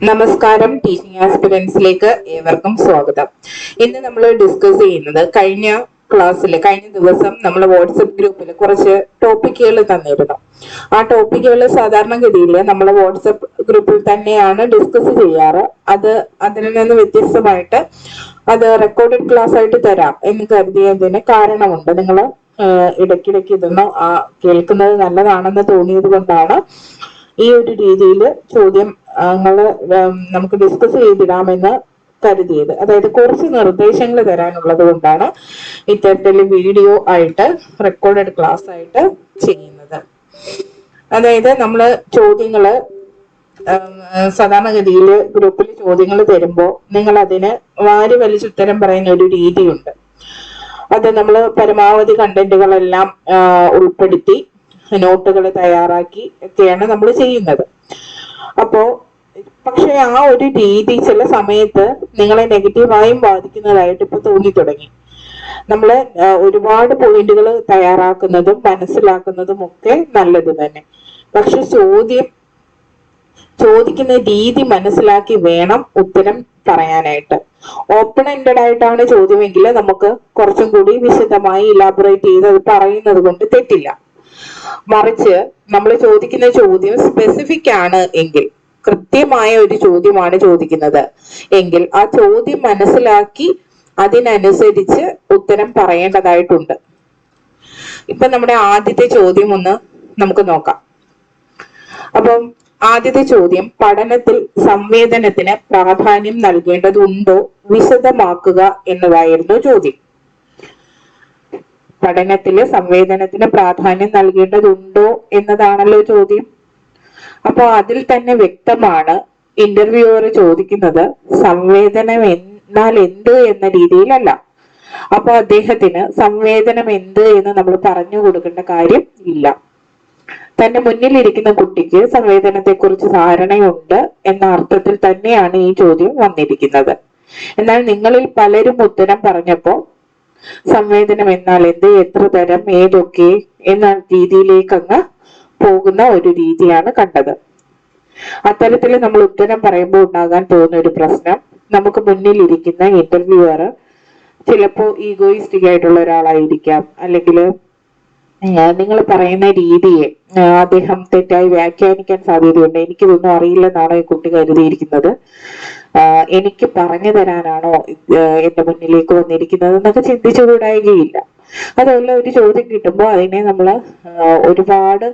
നമസ്കാരം ടീച്ചിങ് ആസ്പിറൻസിലേക്ക് ഏവർക്കും സ്വാഗതം. ഇന്ന് നമ്മൾ ഡിസ്കസ് ചെയ്യുന്നത് കഴിഞ്ഞ ക്ലാസ്സിൽ കഴിഞ്ഞ ദിവസം നമ്മൾ വാട്സപ്പ് ഗ്രൂപ്പിൽ കുറച്ച് ടോപ്പിക്കുകൾ തന്നിരുന്നു. ആ ടോപ്പിക്കുകൾ സാധാരണഗതിയിൽ നമ്മൾ വാട്സപ്പ് ഗ്രൂപ്പിൽ തന്നെയാണ് ഡിസ്കസ് ചെയ്യാറ്. അത് അതിൽ നിന്ന് വ്യത്യസ്തമായിട്ട് അത് റെക്കോർഡഡ് ക്ലാസ് ആയിട്ട് തരാം എന്ന് കരുതിയതിന് കാരണമുണ്ട്. നിങ്ങൾ ഇടയ്ക്കിടയ്ക്ക് ഇതൊന്ന് ആ കേൾക്കുന്നത് നല്ലതാണെന്ന് തോന്നിയത് കൊണ്ടാണ്. ഈ ഒരു രീതിയിൽ ചോദ്യം നമുക്ക് ഡിസ്കസ് ചെയ്തിടാമെന്ന് കരുതിയത്. അതായത് കുറച്ച് നിർദ്ദേശങ്ങൾ തരാനുള്ളത് കൊണ്ടാണ് ഇത്തരത്തിൽ വീഡിയോ ആയിട്ട് റെക്കോർഡഡ് ക്ലാസ് ആയിട്ട് ചെയ്യുന്നത്. അതായത് നമ്മൾ ചോദ്യങ്ങൾ സാധാരണഗതിയിൽ ഗ്രൂപ്പിൽ ചോദ്യങ്ങൾ തരുമ്പോൾ നിങ്ങൾ അതിന് വാരി വലിച്ചുത്തരം പറയുന്ന ഒരു രീതിയുണ്ട്. അത് നമ്മൾ പരമാവധി കണ്ടന്റുകളെല്ലാം ഉൾപ്പെടുത്തി നോട്ടുകൾ തയ്യാറാക്കി ഒക്കെയാണ് നമ്മൾ ചെയ്യുന്നത്. അപ്പോ പക്ഷെ ആ ഒരു രീതി ചില സമയത്ത് നിങ്ങളെ നെഗറ്റീവായും ബാധിക്കുന്നതായിട്ട് ഇപ്പൊ തോന്നി തുടങ്ങി നമ്മൾ ഒരുപാട് പോയിന്റുകൾ തയ്യാറാക്കുന്നതും മനസ്സിലാക്കുന്നതും ഒക്കെ നല്ലത് തന്നെ. പക്ഷെ ചോദ്യം ചോദിക്കുന്ന രീതി മനസ്സിലാക്കി വേണം ഉത്തരം പറയാനായിട്ട്. ഓപ്പൺ എൻഡഡ് ആയിട്ടാണ് ചോദ്യമെങ്കിൽ നമുക്ക് കുറച്ചും കൂടി വിശദമായി ഇലാബറേറ്റ് ചെയ്ത് അത് പറയുന്നത് കൊണ്ട് തെറ്റില്ല. മറിച്ച് നമ്മൾ ചോദിക്കുന്ന ചോദ്യം സ്പെസിഫിക് ആണ് എങ്കിൽ കൃത്യമായ ഒരു ചോദ്യമാണ് ചോദിക്കുന്നത്. എങ്കിൽ ആ ചോദ്യം മനസ്സിലാക്കി അതിനനുസരിച്ച് ഉത്തരം പറയേണ്ടതായിട്ടുണ്ട്. ഇപ്പൊ നമ്മുടെ ആദ്യത്തെ ചോദ്യം ഒന്ന് നമുക്ക് നോക്കാം. അപ്പം ആദ്യത്തെ ചോദ്യം പഠനത്തിൽ സംവേദനത്തിന് പ്രാധാന്യം നൽകേണ്ടതുണ്ടോ? വിശദമാക്കുക എന്നതായിരുന്നു ചോദ്യം. പഠനത്തിൽ സംവേദനത്തിന് പ്രാധാന്യം നൽകേണ്ടതുണ്ടോ എന്നതാണല്ലോ ചോദ്യം. അപ്പൊ അതിൽ തന്നെ വ്യക്തമാണ് ഇന്റർവ്യൂവർ ചോദിക്കുന്നത് സംവേദനം എന്നാൽ എന്ത് എന്ന രീതിയിലല്ല. അപ്പൊ അദ്ദേഹത്തിന് സംവേദനം എന്ത് എന്ന് നമ്മൾ പറഞ്ഞു കൊടുക്കേണ്ട കാര്യം ഇല്ല. തന്റെ മുന്നിലിരിക്കുന്ന കുട്ടിക്ക് സംവേദനത്തെക്കുറിച്ച് ധാരണയുണ്ട് എന്ന അർത്ഥത്തിൽ തന്നെയാണ് ഈ ചോദ്യം വന്നിരിക്കുന്നത്. എന്നാൽ നിങ്ങളിൽ പലരും ഉത്തരം പറഞ്ഞപ്പോ സംവേദനം എന്നാൽ എന്ത് എത്ര തരം ഏതൊക്കെ എന്ന രീതിയിലേക്ക് അങ്ങ് പോകുന്ന ഒരു രീതിയാണ് കണ്ടത്. അത്തരത്തിൽ നമ്മൾ ഉത്തരം പറയുമ്പോൾ ഉണ്ടാകാൻ പോകുന്ന ഒരു പ്രശ്നം നമുക്ക് മുന്നിൽ ഇരിക്കുന്ന ഇന്റർവ്യൂവർ ചിലപ്പോ ഈഗോയിസ്റ്റിക് ആയിട്ടുള്ള ഒരാളായിരിക്കാം. അല്ലെങ്കിൽ നിങ്ങൾ പറയുന്ന രീതിയെ അദ്ദേഹം തെറ്റായി വ്യാഖ്യാനിക്കാൻ സാധ്യതയുണ്ട്. എനിക്കിതൊന്നും അറിയില്ലെന്നാണ് ഈ കുട്ടി കരുതിയിരിക്കുന്നത്. എനിക്ക് പറഞ്ഞു തരാനാണോ എന്റെ മുന്നിലേക്ക് വന്നിരിക്കുന്നത് എന്നൊക്കെ ചിന്തിച്ചുകൂടായികയില്ല അതുപോലെ ഒരു ചോദ്യം കിട്ടുമ്പോൾ അതിനെ നമ്മൾ ഒരുപാട്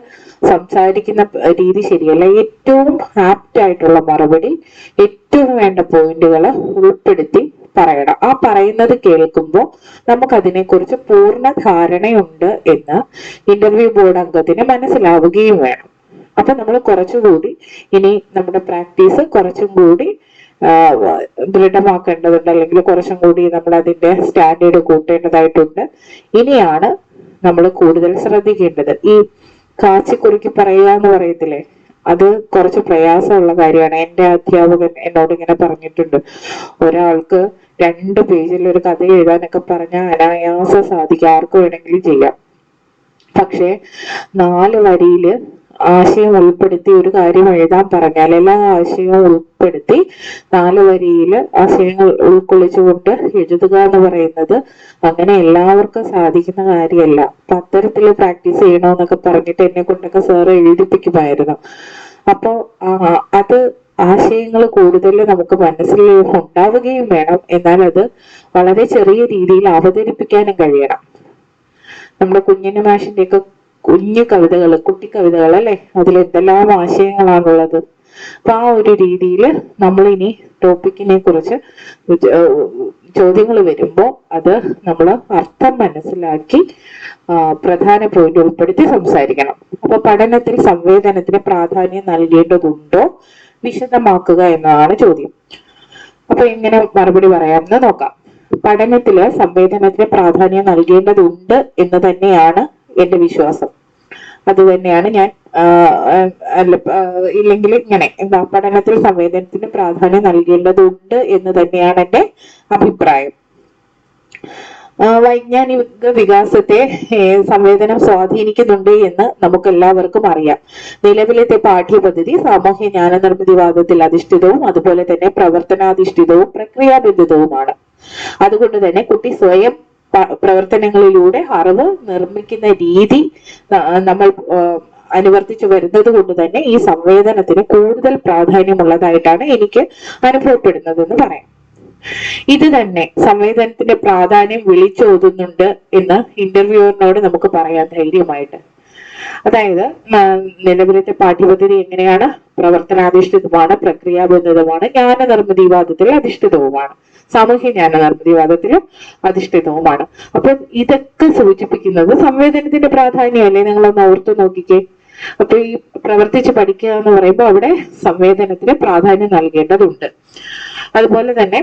സംസാരിക്കുന്ന രീതി ശരിയല്ല. ഏറ്റവും ആപ്റ്റ് ആയിട്ടുള്ള മറുപടി ഏറ്റവും വേണ്ട പോയിന്റുകൾ ഉൾപ്പെടുത്തി പറയണം. ആ പറയുന്നത് കേൾക്കുമ്പോൾ നമുക്ക് അതിനെക്കുറിച്ച് പൂർണ ധാരണയുണ്ട് എന്ന് ഇന്റർവ്യൂ ബോർഡ് അംഗത്തിന് മനസ്സിലാവുകയും വേണം. അപ്പൊ നമ്മൾ കുറച്ചുകൂടി ഇനി നമ്മുടെ പ്രാക്ടീസ് കുറച്ചും കൂടി ദൃഢമാക്കേണ്ടതുണ്ട്. അല്ലെങ്കിൽ കുറച്ചും കൂടി നമ്മൾ അതിന്റെ സ്റ്റാൻഡേർഡ് കൂട്ടേണ്ടതായിട്ടുണ്ട്. ഇനിയാണ് നമ്മൾ കൂടുതൽ ശ്രദ്ധിക്കേണ്ടത്. ഈ കാച്ചിക്കുറുക്കി പറയുക എന്ന് പറയത്തില്ലേ? അത് കുറച്ച് പ്രയാസമുള്ള കാര്യമാണ്. എന്റെ അധ്യാപകൻ എന്നോട് ഇങ്ങനെ പറഞ്ഞിട്ടുണ്ട്. ഒരാൾക്ക് രണ്ട് പേജിൽ ഒരു കഥ എഴുതാനൊക്കെ പറഞ്ഞാൽ അനായാസം സാധിക്കും. ആർക്ക് വേണമെങ്കിലും ചെയ്യാം. പക്ഷേ നാല് വരിയിൽ ആശയം ഉൾപ്പെടുത്തി ഒരു കാര്യം എഴുതാൻ പറഞ്ഞാൽ എല്ലാ ആശയവും ഉൾപ്പെടുത്തി നാല് വരിയിൽ ആശയങ്ങൾ ഉൾക്കൊള്ളിച്ചുകൊണ്ട് എഴുതുക എന്ന് പറയുന്നത് അങ്ങനെ എല്ലാവർക്കും സാധിക്കുന്ന കാര്യമല്ല. അപ്പൊ പ്രാക്ടീസ് ചെയ്യണമെന്നൊക്കെ പറഞ്ഞിട്ട് എന്നെ കൊണ്ടൊക്കെ സാറ് എഴുതിപ്പിക്കുമായിരുന്നു. അപ്പോ ആ, അത് ആശയങ്ങൾ കൂടുതൽ നമുക്ക് മനസ്സിൽ ഉണ്ടാവുകയും വേണം. എന്നാൽ അത് വളരെ ചെറിയ രീതിയിൽ അവതരിപ്പിക്കാനും കഴിയണം. നമ്മുടെ കുഞ്ഞിന് മാഷിന്റെ ഒക്കെ കുഞ്ഞു കവിതകൾ കുട്ടി കവിതകൾ അല്ലെ? അതിൽ എന്തെല്ലാം ആശയങ്ങളാണുള്ളത് അപ്പൊ ആ ഒരു രീതിയിൽ നമ്മൾ ഇനി ടോപ്പിക്കിനെ കുറിച്ച് ചോദ്യങ്ങൾ വരുമ്പോൾ അത് നമ്മൾ അർത്ഥം മനസ്സിലാക്കി പ്രധാന പോയിന്റ് ഉൾപ്പെടുത്തി സംസാരിക്കണം. അപ്പൊ പഠനത്തിൽ സംവേദനത്തിന് പ്രാധാന്യം നൽകേണ്ടതുണ്ടോ? വിശദമാക്കുക എന്നതാണ് ചോദ്യം. അപ്പൊ എങ്ങനെ മറുപടി പറയാമെന്ന് നോക്കാം. പഠനത്തിൽ സംവേദനത്തിന് പ്രാധാന്യം നൽകേണ്ടതുണ്ട് എന്ന് തന്നെയാണ് എന്റെ വിശ്വാസം. അത് തന്നെയാണ് ഞാൻ അല്ല ഇല്ലെങ്കിൽ ഇങ്ങനെ എന്താ പഠനത്തിൽ സംവേദനത്തിന് പ്രാധാന്യം നൽകേണ്ടതുണ്ട് എന്ന് തന്നെയാണ് എന്റെ അഭിപ്രായം. വൈജ്ഞാനിക വികാസത്തെ സംവേദനം സ്വാധീനിക്കുന്നുണ്ട് എന്ന് നമുക്ക് എല്ലാവർക്കും അറിയാം. നിലവിലത്തെ പാഠ്യപദ്ധതി സാമൂഹ്യ ജ്ഞാന നിർമ്മിതിവാദത്തിൽ അധിഷ്ഠിതവും അതുപോലെ തന്നെ പ്രവർത്തനാധിഷ്ഠിതവും പ്രക്രിയാബന്ധിതവുമാണ്. അതുകൊണ്ട് തന്നെ കുട്ടി സ്വയം പ്രവർത്തനങ്ങളിലൂടെ അറിവ് നിർമ്മിക്കുന്ന രീതി നമ്മൾ അനുവർത്തിച്ചു വരുന്നത് കൊണ്ട് തന്നെ ഈ സംവേദനത്തിന് കൂടുതൽ പ്രാധാന്യമുള്ളതായിട്ടാണ് എനിക്ക് അനുഭവപ്പെടുന്നതെന്ന് പറയാം. ഇത് തന്നെ സംവേദനത്തിന്റെ പ്രാധാന്യം വിളിച്ചോതുന്നുണ്ട് എന്ന് ഇന്റർവ്യൂവറിനോട് നമുക്ക് പറയാം ധൈര്യമായിട്ട്. അതായത് നിലവിലത്തെ പാഠ്യപദ്ധതി എങ്ങനെയാണ്? പ്രവർത്തനാധിഷ്ഠിതമാണ് പ്രക്രിയാബന്ധിതമാണ് ജ്ഞാന നിർമ്മിതിവാദത്തിൽ അധിഷ്ഠിതവുമാണ് സാമൂഹ്യ ജ്ഞാന നിർമ്മിതിവാദത്തിലും അധിഷ്ഠിതവുമാണ്. അപ്പൊ ഇതൊക്കെ സൂചിപ്പിക്കുന്നത് സംവേദനത്തിന്റെ പ്രാധാന്യമല്ലേ? നിങ്ങളൊന്ന് ഓർത്തു നോക്കിക്കേ. അപ്പൊ ഈ പ്രവർത്തിച്ച് പഠിക്കുക എന്ന് പറയുമ്പോൾ അവിടെ സംവേദനത്തിന് പ്രാധാന്യം നൽകേണ്ടതുണ്ട്. അതുപോലെ തന്നെ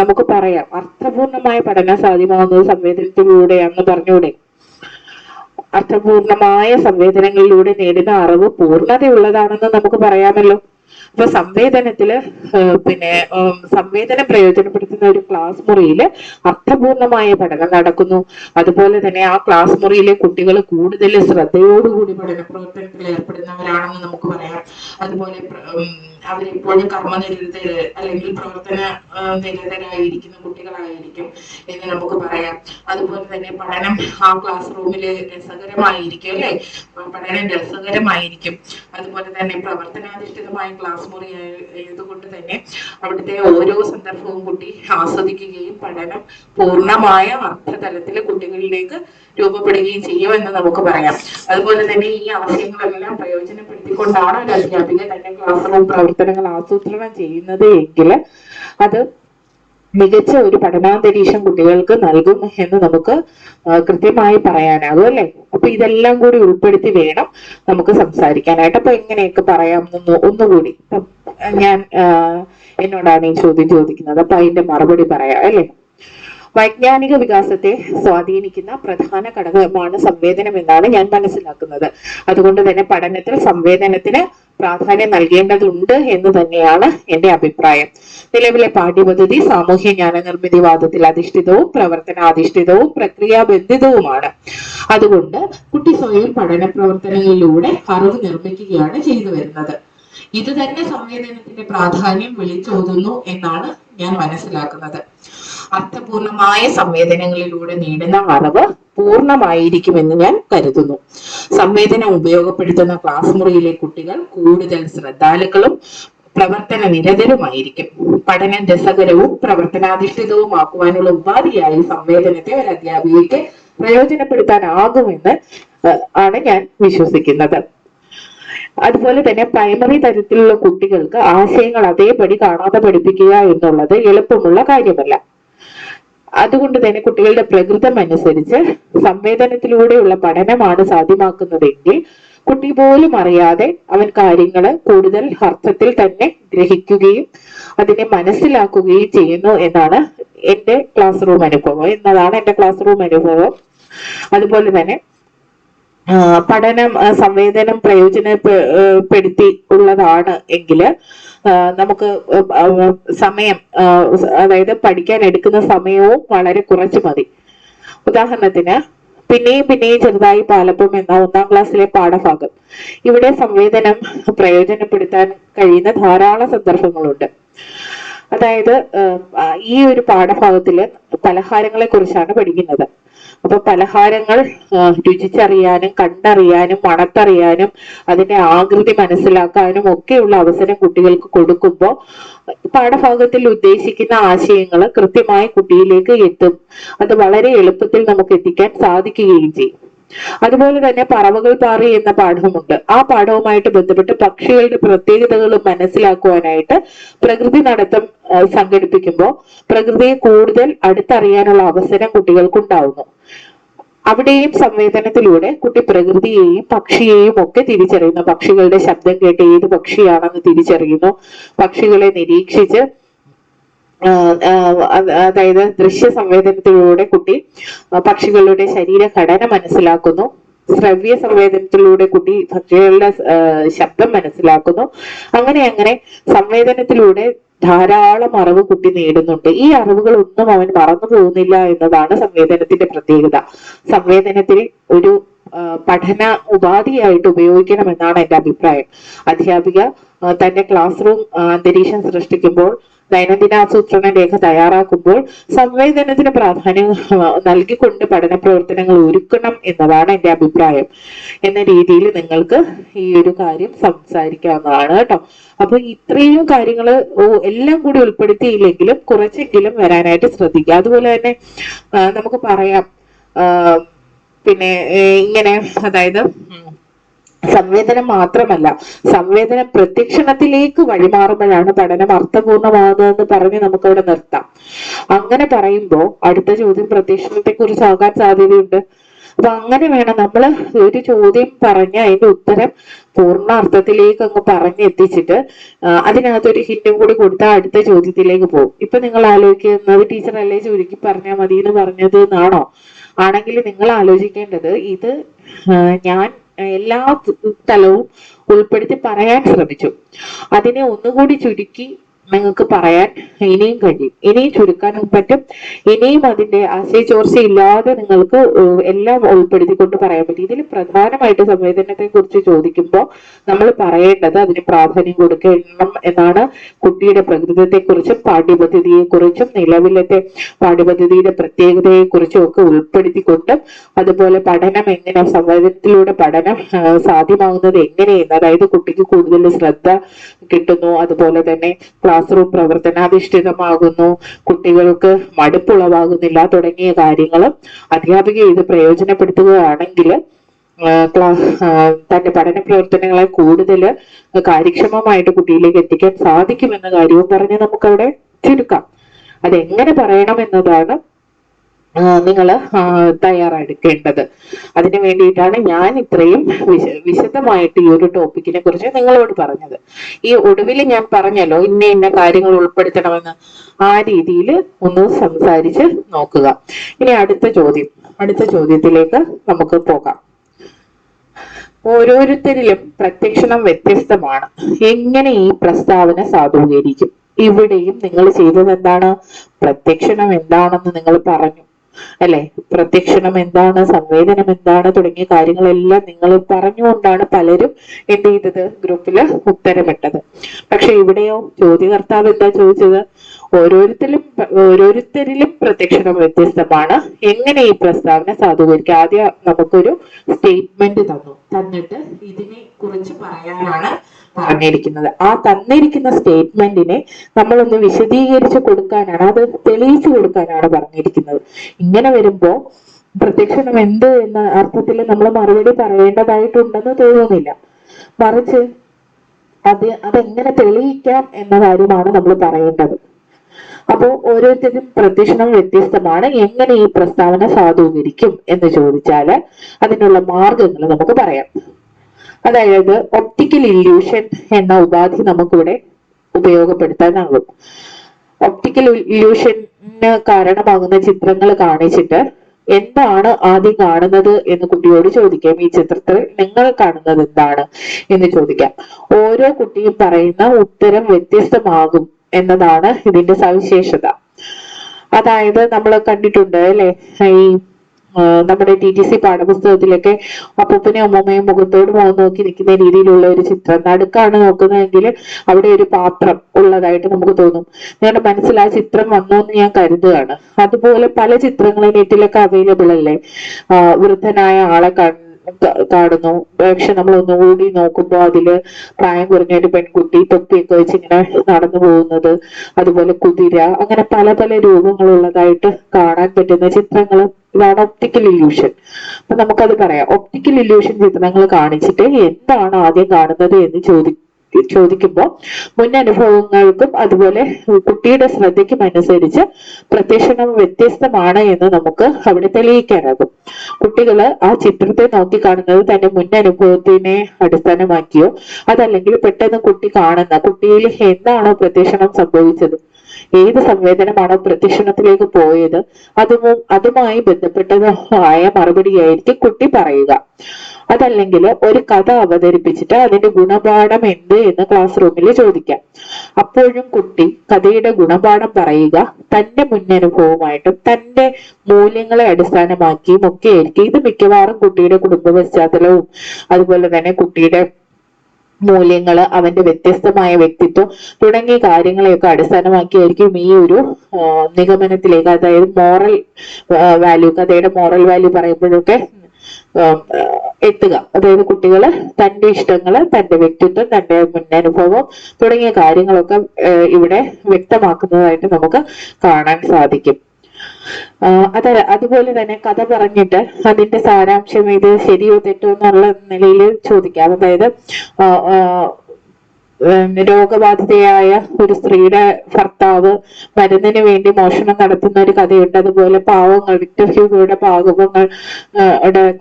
നമുക്ക് പറയാം അർത്ഥപൂർണമായ പഠനം സാധ്യമാകുന്നത് സംവേദനത്തിലൂടെയാണെന്ന് പറഞ്ഞൂടെ. അർത്ഥപൂർണമായ സംവേദനങ്ങളിലൂടെ നേടുന്ന അറിവ് പൂർണതയുള്ളതാണെന്ന് നമുക്ക് പറയാമല്ലോ. അപ്പൊ സംവേദനത്തിൽ പിന്നെ സംവേദനം പ്രയോജനപ്പെടുത്തുന്ന ഒരു ക്ലാസ് മുറിയിൽ അർത്ഥപൂർണമായ പഠനം നടക്കുന്നു. അതുപോലെ തന്നെ ആ ക്ലാസ് മുറിയിലെ കുട്ടികൾ കൂടുതൽ ശ്രദ്ധയോടുകൂടി പഠന പ്രവർത്തനത്തിൽ ഏർപ്പെടുന്നവരാണെന്ന് നമുക്ക് പറയാം. അതുപോലെ അവരെപ്പോഴും കർമ്മനിരതര് അല്ലെങ്കിൽ പ്രവർത്തന നിരതരായിരിക്കുന്ന കുട്ടികളായിരിക്കും എന്ന് നമുക്ക് പറയാം. അതുപോലെ തന്നെ പഠനം ആ ക്ലാസ് റൂമിൽ രസകരമായിരിക്കും അല്ലെ? പഠനം രസകരമായിരിക്കും. അതുപോലെ തന്നെ പ്രവർത്തനാധിഷ്ഠിതമായ ക്ലാസ് മുറി ആയതുകൊണ്ട് തന്നെ അവിടുത്തെ ഓരോ സന്ദർഭവും കുട്ടി ആസ്വദിക്കുകയും പഠനം പൂർണമായ അർത്ഥതലത്തിൽ കുട്ടികളിലേക്ക് രൂപപ്പെടുകയും ചെയ്യും എന്ന് നമുക്ക് പറയാം. അതുപോലെ തന്നെ ഈ ആശയങ്ങളെല്ലാം പ്രയോജനപ്പെടുത്തിക്കൊണ്ടാണ് ഒരു അധ്യാപിക തന്റെ ക്ലാസ് റൂം പ്രവർത്തനങ്ങൾ ആസൂത്രണം ചെയ്യുന്നത് എങ്കിൽ അത് മികച്ച ഒരു പഠനാന്തരീക്ഷം കുട്ടികൾക്ക് നൽകും എന്ന് നമുക്ക് കൃത്യമായി പറയാനാകും അല്ലെ? അപ്പൊ ഇതെല്ലാം കൂടി ഉൾപ്പെടുത്തി വേണം നമുക്ക് സംസാരിക്കാനായിട്ട്. അപ്പൊ എങ്ങനെയൊക്കെ പറയാം എന്ന് ഒന്നുകൂടി ഞാൻ എന്നോടാണ് ഈ ചോദ്യം ചോദിക്കുന്നത്. അപ്പൊ അതിന്റെ മറുപടി പറയാം അല്ലെ? വൈജ്ഞാനിക വികാസത്തെ സ്വാധീനിക്കുന്ന പ്രധാന ഘടകമാണ് സംവേദനം എന്നാണ് ഞാൻ മനസ്സിലാക്കുന്നത്. അതുകൊണ്ട് തന്നെ പഠനത്തിൽ സംവേദനത്തിന് പ്രാധാന്യം നൽകേണ്ടതുണ്ട് എന്ന് തന്നെയാണ് എന്റെ അഭിപ്രായം. നിലവിലെ പാഠ്യപദ്ധതി സാമൂഹ്യ ജ്ഞാന നിർമ്മിതിവാദത്തിൽ അധിഷ്ഠിതവും പ്രവർത്തനാധിഷ്ഠിതവും പ്രക്രിയാബന്ധിതവുമാണ്. അതുകൊണ്ട് കുട്ടി സ്വയം പഠന പ്രവർത്തനങ്ങളിലൂടെ അറിവ് നിർമ്മിക്കുകയാണ് ചെയ്തു വരുന്നത്. ഇത് തന്നെ സംവേദനത്തിന്റെ പ്രാധാന്യം വിളിച്ചോതുന്നു എന്നാണ് ഞാൻ മനസ്സിലാക്കുന്നത്. അർത്ഥപൂർണമായ സംവേദനങ്ങളിലൂടെ നേടുന്ന അറിവ് പൂർണമായിരിക്കുമെന്ന് ഞാൻ കരുതുന്നു. സംവേദനം ഉപയോഗപ്പെടുത്തുന്ന ക്ലാസ് മുറിയിലെ കുട്ടികൾ കൂടുതൽ ശ്രദ്ധാലുക്കളും പ്രവർത്തന നിരതരുമായിരിക്കും. പഠനം രസകരവും പ്രവർത്തനാധിഷ്ഠിതവുമാക്കുവാനുള്ള ഉപാധിയായി സംവേദനത്തെ ഒരു അധ്യാപികയ്ക്ക് പ്രയോജനപ്പെടുത്താനാകുമെന്ന് ആണ് ഞാൻ വിശ്വസിക്കുന്നത്. അതുപോലെ തന്നെ പ്രൈമറി തരത്തിലുള്ള കുട്ടികൾക്ക് ആശയങ്ങൾ അതേപടി കാണാതെ പഠിപ്പിക്കുക എന്നുള്ളത് എളുപ്പമുള്ള കാര്യമല്ല. അതുകൊണ്ട് തന്നെ കുട്ടികളുടെ പ്രകൃതം അനുസരിച്ച് സംവേദനത്തിലൂടെയുള്ള പഠനമാണ് സാധ്യമാക്കുന്നതെങ്കിൽ കുട്ടി പോലും അറിയാതെ അവൻ കാര്യങ്ങൾ കൂടുതൽ അർത്ഥത്തിൽ തന്നെ ഗ്രഹിക്കുകയും അതിനെ മനസ്സിലാക്കുകയും ചെയ്യുന്നു എന്നാണ് എന്റെ ക്ലാസ് റൂം അനുഭവം. എന്നതാണ് എന്റെ ക്ലാസ് റൂം അനുഭവം. അതുപോലെ തന്നെ പഠനം സംവേദനം പ്രയോജനപ്പെടുത്തി ഉള്ളതാണ് എങ്കിൽ നമുക്ക് സമയം അതായത് പഠിക്കാൻ എടുക്കുന്ന സമയവും വളരെ കുറച്ച് മതി. ഉദാഹരണത്തിന് പിന്നെയും പിന്നെയും ചെറുതായി പാലപ്പം എന്ന ഒന്നാം ക്ലാസ്സിലെ പാഠഭാഗം. ഇവിടെ സംവേദനം പ്രയോജനപ്പെടുത്താൻ കഴിയുന്ന ധാരാളം സന്ദർഭങ്ങളുണ്ട്. അതായത് ഈ ഒരു പാഠഭാഗത്തിൽ പലഹാരങ്ങളെ കുറിച്ചാണ് പഠിക്കുന്നത്. അപ്പൊ പലഹാരങ്ങൾ രുചിച്ചറിയാനും കണ്ടറിയാനും മണത്തറിയാനും അതിന്റെ ആകൃതി മനസ്സിലാക്കാനും ഒക്കെയുള്ള അവസരം കുട്ടികൾക്ക് കൊടുക്കുമ്പോൾ പാഠഭാഗത്തിൽ ഉദ്ദേശിക്കുന്ന ആശയങ്ങൾ കൃത്യമായി കുട്ടിയിലേക്ക് എത്തും. അത് വളരെ എളുപ്പത്തിൽ നമുക്ക് എത്തിക്കാൻ സാധിക്കുകയും ചെയ്യും. അതുപോലെ തന്നെ പറവകൾ പാറി എന്ന പാഠവുമുണ്ട്. ആ പാഠവുമായിട്ട് ബന്ധപ്പെട്ട് പക്ഷികളുടെ പ്രത്യേകതകൾ മനസ്സിലാക്കുവാനായിട്ട് പ്രകൃതി നടത്തം സംഘടിപ്പിക്കുമ്പോൾ പ്രകൃതിയെ കൂടുതൽ അടുത്തറിയാനുള്ള അവസരം കുട്ടികൾക്കുണ്ടാവുന്നു. അവിടെയും സംവേദനത്തിലൂടെ കുട്ടി പ്രകൃതിയെയും പക്ഷിയെയും ഒക്കെ തിരിച്ചറിയുന്നു. പക്ഷികളുടെ ശബ്ദം കേട്ട് ഏത് പക്ഷിയാണെന്ന് തിരിച്ചറിയുന്നു. പക്ഷികളെ നിരീക്ഷിച്ച് അതായത് ദൃശ്യ സംവേദനത്തിലൂടെ കുട്ടി പക്ഷികളുടെ പക്ഷികളുടെ ശരീരഘടന മനസ്സിലാക്കുന്നു. ശ്രവ്യ സംവേദനത്തിലൂടെ കുട്ടി പക്ഷികളുടെ ശബ്ദം മനസ്സിലാക്കുന്നു. അങ്ങനെ അങ്ങനെ സംവേദനത്തിലൂടെ ധാരാളം അറിവ് കുട്ടി നേടുന്നുണ്ട്. ഈ അറിവുകൾ അറിവുകളൊന്നും അവൻ മറന്നു പോകുന്നില്ല എന്നതാണ് സംവേദനത്തിന്റെ പ്രത്യേകത. സംവേദനത്തിൽ ഒരു പഠന ഉപാധിയായിട്ട് ഉപയോഗിക്കണമെന്നാണ് എന്റെ അഭിപ്രായം. അധ്യാപിക തന്റെ ക്ലാസ് റൂം അന്തരീക്ഷം സൃഷ്ടിക്കുമ്പോൾ ദൈനംദിന ആസൂത്രണ രേഖ തയ്യാറാക്കുമ്പോൾ സംവേദനത്തിന് പ്രാധാന്യം നൽകിക്കൊണ്ട് പഠന പ്രവർത്തനങ്ങൾ ഒരുക്കണം എന്നതാണ് എന്റെ അഭിപ്രായം. എന്ന രീതിയിൽ നിങ്ങൾക്ക് ഈ ഒരു കാര്യം സംസാരിക്കാവുന്നതാണ് കേട്ടോ. അപ്പൊ ഇത്രയും കാര്യങ്ങൾ എല്ലാം കൂടി ഉൾപ്പെടുത്തിയില്ലെങ്കിലും കുറച്ചെങ്കിലും വരാനായിട്ട് ശ്രദ്ധിക്കുക. അതുപോലെ തന്നെ നമുക്ക് പറയാം. പിന്നെ ഇങ്ങനെ അതായത് സംവേദനം മാത്രമല്ല സംവേദനം പ്രത്യക്ഷണത്തിലേക്ക് വഴിമാറുമ്പോഴാണ് പഠനം അർത്ഥപൂർണമാകുന്നതെന്ന് പറഞ്ഞ് നമുക്കവിടെ നിർത്താം. അങ്ങനെ പറയുമ്പോൾ അടുത്ത ചോദ്യം പ്രത്യക്ഷണത്തെ കുറിച്ച് ആകാൻ സാധ്യതയുണ്ട്. അപ്പൊ അങ്ങനെ വേണം നമ്മൾ ഒരു ചോദ്യം പറഞ്ഞ് അതിന്റെ ഉത്തരം പൂർണ അർത്ഥത്തിലേക്ക് അങ്ങ് പറഞ്ഞെത്തിച്ചിട്ട് അതിനകത്ത് ഒരു ഹിറ്റും കൂടി കൊടുത്താൽ അടുത്ത ചോദ്യത്തിലേക്ക് പോകും. ഇപ്പൊ നിങ്ങൾ ആലോചിക്കുന്നത് ടീച്ചർ അല്ലേ ചുരുക്കി പറഞ്ഞാൽ മതി എന്ന് പറഞ്ഞത് എന്നാണോ? ആണെങ്കിൽ നിങ്ങൾ ആലോചിക്കേണ്ടത് ഇത് ഞാൻ എല്ലാ സ്ഥലവും ഉൾപ്പെടുത്തി പറയാൻ ശ്രമിച്ചു. അതിനെ ഒന്നുകൂടി ചുരുക്കി നിങ്ങൾക്ക് പറയാൻ ഇനിയും കഴിയും. ഇനിയും ചുരുക്കാനും പറ്റും. ഇനിയും അതിന്റെ ആശയചോർച്ചയില്ലാതെ നിങ്ങൾക്ക് എല്ലാം ഉൾപ്പെടുത്തിക്കൊണ്ട് പറയാൻ പറ്റും. ഇതിൽ പ്രധാനമായിട്ട് സംവേദനത്തെ കുറിച്ച് ചോദിക്കുമ്പോൾ നമ്മൾ പറയേണ്ടത് അതിന് പ്രാധാന്യം കൊടുക്കണം എന്നാണ് കുട്ടിയുടെ പ്രകൃതത്തെ കുറിച്ചും പാഠ്യപദ്ധതിയെ കുറിച്ചും നിലവിലത്തെ പാഠ്യപദ്ധതിയുടെ പ്രത്യേകതയെ കുറിച്ചും ഒക്കെ ഉൾപ്പെടുത്തിക്കൊണ്ട് അതുപോലെ പഠനം എങ്ങനെ സംവേദനത്തിലൂടെ പഠനം സാധ്യമാകുന്നത് എങ്ങനെയെന്ന് അതായത് കുട്ടിക്ക് കൂടുതൽ ശ്രദ്ധ കിട്ടുന്നു അതുപോലെ തന്നെ റൂം പ്രവർത്തനാധിഷ്ഠിതമാകുന്നു കുട്ടികൾക്ക് മടുപ്പുളവാകുന്നില്ല തുടങ്ങിയ കാര്യങ്ങളും അധ്യാപിക ഇത് പ്രയോജനപ്പെടുത്തുകയാണെങ്കിൽ തന്റെ പഠന പ്രവർത്തനങ്ങളെ കൂടുതൽ കാര്യക്ഷമമായിട്ട് കുട്ടിയിലേക്ക് എത്തിക്കാൻ സാധിക്കുമെന്ന കാര്യവും പറഞ്ഞ് നമുക്കവിടെ ചുരുക്കാം. അതെങ്ങനെ പറയണം എന്നതാണ് നിങ്ങൾ തയ്യാറെടുക്കേണ്ടത്. അതിനു വേണ്ടിയിട്ടാണ് ഞാൻ ഇത്രയും വിശ വിശദമായിട്ട് ഈ ഒരു ടോപ്പിക്കിനെ കുറിച്ച് നിങ്ങളോട് പറഞ്ഞത്. ഈ ഒടുവിൽ ഞാൻ പറഞ്ഞല്ലോ ഇന്ന ഇന്ന കാര്യങ്ങൾ ഉൾപ്പെടുത്തണമെന്ന്. ആ രീതിയിൽ ഒന്ന് സംസാരിച്ച് നോക്കുക. ഇനി അടുത്ത ചോദ്യം അടുത്ത ചോദ്യത്തിലേക്ക് നമുക്ക് പോകാം. ഓരോരുത്തരിലും പ്രത്യക്ഷണം വ്യത്യസ്തമാണ്. എങ്ങനെ ഈ പ്രസ്താവന സാധൂകരിക്കും? ഇവിടെയും നിങ്ങൾ ചെയ്തത് എന്താണ് പ്രത്യക്ഷണം എന്താണെന്ന് നിങ്ങൾ പറഞ്ഞു. അല്ലെ? പ്രത്യക്ഷണം എന്താണ് സംവേദനം എന്താണ് തുടങ്ങിയ കാര്യങ്ങളെല്ലാം നിങ്ങൾ പറഞ്ഞുകൊണ്ടാണ് പലരും എന്ത് ചെയ്തത്? ഗ്രൂപ്പിൽ ഉത്തരമിട്ടത്. പക്ഷെ ഇവിടെയോ ചോദ്യകർത്താവ് എന്താ ചോദിച്ചത്? ഓരോരുത്തരും ഓരോരുത്തരിലും പ്രത്യക്ഷണം വ്യത്യസ്തമാണ്. എങ്ങനെ ഈ പ്രസ്താവന സാധൂകരിക്കുക ആദ്യം നമുക്കൊരു സ്റ്റേറ്റ്മെന്റ് തന്നു. തന്നിട്ട് ഇതിനെ കുറിച്ച് പറയാനാണ് പറഞ്ഞിരിക്കുന്നത് ആ തന്നിരിക്കുന്ന സ്റ്റേറ്റ്മെന്റിനെ നമ്മൾ ഒന്ന് വിശദീകരിച്ചു കൊടുക്കാനാണ് അത് തെളിയിച്ചു കൊടുക്കാനാണ് പറഞ്ഞിരിക്കുന്നത്. ഇങ്ങനെ വരുമ്പോ പ്രത്യക്ഷണം എന്ത് എന്ന അർത്ഥത്തിൽ നമ്മൾ മറുപടി പറയേണ്ടതായിട്ടുണ്ടെന്ന് തോന്നുന്നില്ല. മറിച്ച് അത് അതെങ്ങനെ തെളിയിക്കാം എന്ന കാര്യമാണ് നമ്മൾ പറയേണ്ടത്. അപ്പോൾ ഓരോരുത്തരും പ്രത്യക്ഷണം വ്യത്യസ്തമാണ്. എങ്ങനെ ഈ പ്രസ്താവന സാധൂകരിക്കും എന്ന് ചോദിച്ചാൽ അതിനുള്ള മാർഗങ്ങൾ നമുക്ക് പറയാം. അതായത് ഒപ്റ്റിക്കൽ ഇല്യൂഷൻ എന്ന ഉപാധി നമുക്കിവിടെ ഉപയോഗപ്പെടുത്താനാകും. ഒപ്റ്റിക്കൽ ഇല്യൂഷന് കാരണമാകുന്ന ചിത്രങ്ങൾ കാണിച്ചിട്ട് എന്താണ് ആദ്യം കാണുന്നത് എന്ന് കുട്ടിയോട് ചോദിക്കാം. ഈ ചിത്രത്തിൽ നിങ്ങൾ കാണുന്നത് എന്താണ് എന്ന് ചോദിക്കാം. ഓരോ കുട്ടിയും പറയുന്ന ഉത്തരം വ്യത്യസ്തമാകും എന്നതാണ് ഇതിന്റെ സവിശേഷത. അതായത് നമ്മൾ കണ്ടിട്ടുണ്ട് അല്ലെ? ഈ നമ്മുടെ ടി ടി സി പാഠപുസ്തകത്തിലൊക്കെ അപ്പൂപ്പനെയും അമ്മൂമ്മയും മുഖത്തോട് മുഖം നോക്കി നിൽക്കുന്ന രീതിയിലുള്ള ഒരു ചിത്രം. നടുക്കാണ് നോക്കുന്നതെങ്കിൽ അവിടെ ഒരു പാത്രം ഉള്ളതായിട്ട് നമുക്ക് തോന്നും. നിങ്ങളുടെ മനസ്സിൽ ആ ചിത്രം വന്നു എന്ന് ഞാൻ കരുതുകയാണ്. അതുപോലെ പല ചിത്രങ്ങളും നെറ്റിലൊക്കെ അവൈലബിൾ അല്ലേ? വൃദ്ധനായ ആളെ കൺ- ക- കാണുന്നു. പക്ഷെ നമ്മൾ ഒന്നുകൂടി നോക്കുമ്പോൾ അതിൽ പ്രായം കുറഞ്ഞ ഒരു പെൺകുട്ടി തൊപ്പിയൊക്കെ വെച്ച് ഇങ്ങനെ നടന്നു പോകുന്നത്. അതുപോലെ കുതിര അങ്ങനെ പല പല രൂപങ്ങളുള്ളതായിട്ട് കാണാൻ പറ്റുന്ന ചിത്രങ്ങൾ ഇതാണ് ഒപ്റ്റിക്കൽ ഇല്യൂഷൻ അപ്പൊ നമുക്കത് പറയാം. ഒപ്റ്റിക്കൽ ഇല്യൂഷൻ ചിത്രങ്ങൾ കാണിച്ചിട്ട് എന്താണ് ആദ്യം കാണുന്നത് എന്ന് ചോദി ചോദിക്കുമ്പോൾ മുൻ അനുഭവങ്ങൾക്കും അതുപോലെ കുട്ടിയുടെ ശ്രദ്ധയ്ക്കും അനുസരിച്ച് പ്രത്യക്ഷണം വ്യത്യസ്തമാണ് എന്ന് നമുക്ക് അവിടെ തെളിയിക്കാനാകും. കുട്ടികൾ ആ ചിത്രത്തെ നോക്കി കാണുന്നത് തന്റെ മുൻ അനുഭവത്തിനെ അടിസ്ഥാനമാക്കിയോ അതല്ലെങ്കിൽ പെട്ടെന്ന് കുട്ടി കാണുന്ന കുട്ടിയിൽ എന്താണോ പ്രത്യക്ഷണം സംഭവിച്ചത് ഏത് സംവേദനമാണോ പ്രത്യക്ഷണത്തിലേക്ക് പോയത് അതും അതുമായി ബന്ധപ്പെട്ടതുമായ മറുപടിയായിരിക്കും കുട്ടി പറയുക. അതല്ലെങ്കിൽ ഒരു കഥ അവതരിപ്പിച്ചിട്ട് അതിന്റെ ഗുണപാഠം എന്ത് എന്ന് ക്ലാസ് റൂമിൽ ചോദിക്കാം. അപ്പോഴും കുട്ടി കഥയുടെ ഗുണപാഠം പറയുക തന്റെ മുന്നനുഭവമായിട്ടും തന്റെ മൂല്യങ്ങളെ അടിസ്ഥാനമാക്കിയും ഒക്കെ ആയിരിക്കും. ഇത് മിക്കവാറും കുട്ടിയുടെ കുടുംബ പശ്ചാത്തലവും അതുപോലെ തന്നെ കുട്ടിയുടെ മൂല്യങ്ങൾ അവന്റെ വ്യത്യസ്തമായ വ്യക്തിത്വം തുടങ്ങിയ കാര്യങ്ങളെയൊക്കെ അടിസ്ഥാനമാക്കിയായിരിക്കും ഈ ഒരു നിഗമനത്തിലേക്ക് അതായത് മോറൽ വാല്യൂ കഥയുടെ മോറൽ വാല്യൂ പറയുമ്പോഴൊക്കെ എത്തുക. അതായത് കുട്ടികൾ തന്റെ ഇഷ്ടങ്ങൾ തന്റെ വ്യക്തിത്വം തന്റെ മുന്നനുഭവം തുടങ്ങിയ കാര്യങ്ങളൊക്കെ ഇവിടെ വ്യക്തമാക്കുന്നതായിട്ട് നമുക്ക് കാണാൻ സാധിക്കും. അത് അതുപോലെ തന്നെ കഥ പറഞ്ഞിട്ട് അതിന്റെ സാരാംശം ഇത് ശരിയോ തെറ്റോ എന്നുള്ള നിലയിൽ ചോദിക്കാം. അതായത് രോഗബാധിതയായ ഒരു സ്ത്രീയുടെ ഭർത്താവ് മരുന്നിന് വേണ്ടി മോഷണം നടത്തുന്ന ഒരു കഥയുണ്ട്. അതുപോലെ പാവങ്ങൾ വിക്ടർ ഹ്യൂഗോയുടെ പാവങ്ങൾ